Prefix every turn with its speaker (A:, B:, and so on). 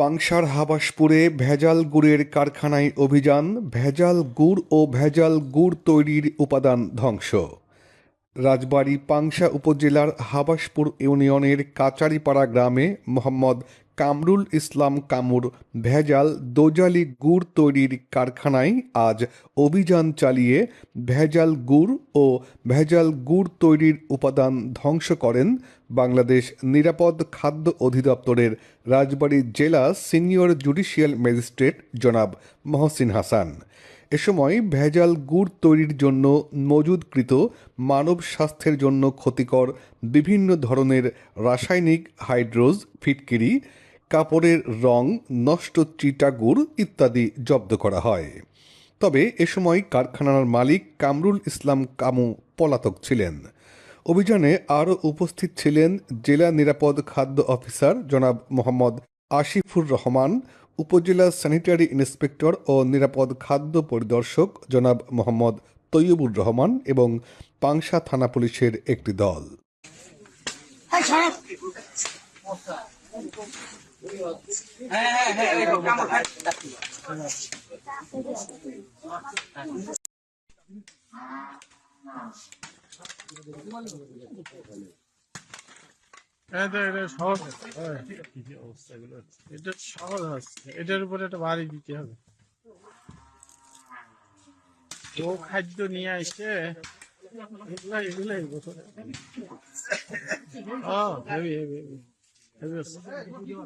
A: পাংশার হাবাসপুরে ভেজাল গুড়ের কারখানায় অভিযান ভেজাল গুড় ও ভেজাল গুড় তৈরির উপাদান ধ্বংস রাজবাড়ী পাংশা উপজেলার হাবাসপুর ইউনিয়নের কাচারিপাড়া গ্রামে মোহাম্মদ কামরুল ইসলাম কামুর ভেজাল দোজালি গুড় তৈরির কারখানায় আজ অভিযান চালিয়ে ভেজাল গুড় ও ভেজাল গুড় তৈরির উপাদান ধ্বংস করেন বাংলাদেশ নিরাপদ খাদ্য অধিদপ্তরের রাজবাড়ী জেলা সিনিয়র জুডিশিয়াল ম্যাজিস্ট্রেট জনাব মহসিন হাসান এ সময় ভেজাল গুড় তৈরির জন্য মজুদকৃত মানব স্বাস্থ্যের জন্য ক্ষতিকর বিভিন্ন ধরনের রাসায়নিক হাইড্রোজ ফিটকিরি কাপড়ের রং নষ্ট চিটাগুড় ইত্যাদি জব্দ করা হয় তবে এ সময় কারখানার মালিক কামরুল ইসলাম কামু পলাতক ছিলেন অভিযানে আরও উপস্থিত ছিলেন জেলা নিরাপদ খাদ্য অফিসার জনাব মোহাম্মদ আসিফুর রহমান উপজেলা স্যানিটারি ইন্সপেক্টর ও নিরাপদ খাদ্য পরিদর্শক জনাব মোহাম্মদ তৈয়বুর রহমান এবং পাংশা থানা পুলিশের একটি দল এটা সহজ
B: এটার উপরে একটা বাড়ি দিতে হবে ও খাদ্য নিয়ে আসছে এগুলাই এগুলাই বছরে হেভি হেভি হেভি Evet.